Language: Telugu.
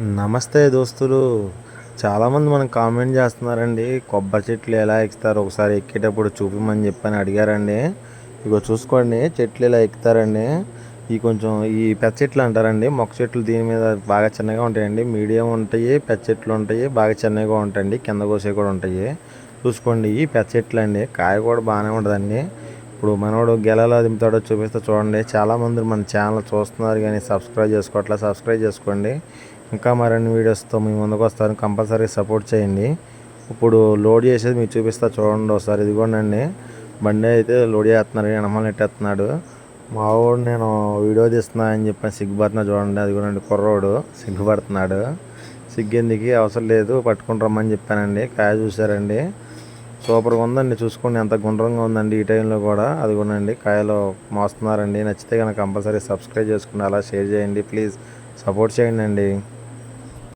నమస్తే దోస్తులు. చాలామంది మనం కామెంట్ చేస్తున్నారండి. కొబ్బరి చెట్లు ఎలా ఎక్కుతారు? ఒకసారి ఎక్కేటప్పుడు చూపిమని చెప్పని అడిగారండి. ఇగో చూసుకోండి చెట్లు ఇలా ఎక్కుతారండి. ఈ కొంచెం ఈ పెద్ద చెట్లు అంటారండి. మొక్క చెట్లు దీని మీద బాగా చిన్నగా ఉంటాయండి. మీడియం ఉంటాయి పెద్ద చెట్లు ఉంటాయి బాగా చిన్నగా ఉంటాయండి. కింద కోసే కూడా ఉంటాయి. చూసుకోండి ఈ పెద్ద చెట్లు అండి. కాయ కూడా బాగానే ఉంటుందండి. ఇప్పుడు మనోడు గెలలో దింపుతాడో చూపిస్తే చూడండి. చాలామంది మన ఛానల్ చూస్తున్నారు కానీ సబ్స్క్రైబ్ చేసుకోవట్లే. సబ్స్క్రైబ్ చేసుకోండి. ఇంకా మరిన్ని వీడియోస్తో మీ ముందుకు వస్తాను. కంపల్సరీ సపోర్ట్ చేయండి. ఇప్పుడు లోడ్ చేసేది మీకు చూపిస్తా చూడండి ఒకసారి. ఇదిగోండి బండి అయితే లోడ్ చేస్తున్నారు వెనమాల నెట్టేస్తున్నాడు. మా వాడు నేను వీడియో తీస్తున్నా అని చెప్పి సిగ్గుపడుతున్నా చూడండి. అది కూడా కుర్రోడు సిగ్గుపడుతున్నాడు. సిగ్గెందుకు? అవసరం లేదు. పట్టుకుని రమ్మని చెప్పానండి. కాయ చూసారండి సూపర్గా ఉందండి. చూసుకోండి ఎంత గుండ్రంగా ఉందండి ఈ టైంలో కూడా. అది కొనండి కాయలు మోస్తున్నారండి. నచ్చితే కనుక కంపల్సరీ సబ్స్క్రైబ్ చేసుకుని అలా షేర్ చేయండి. ప్లీజ్ సపోర్ట్ చేయండి అండి.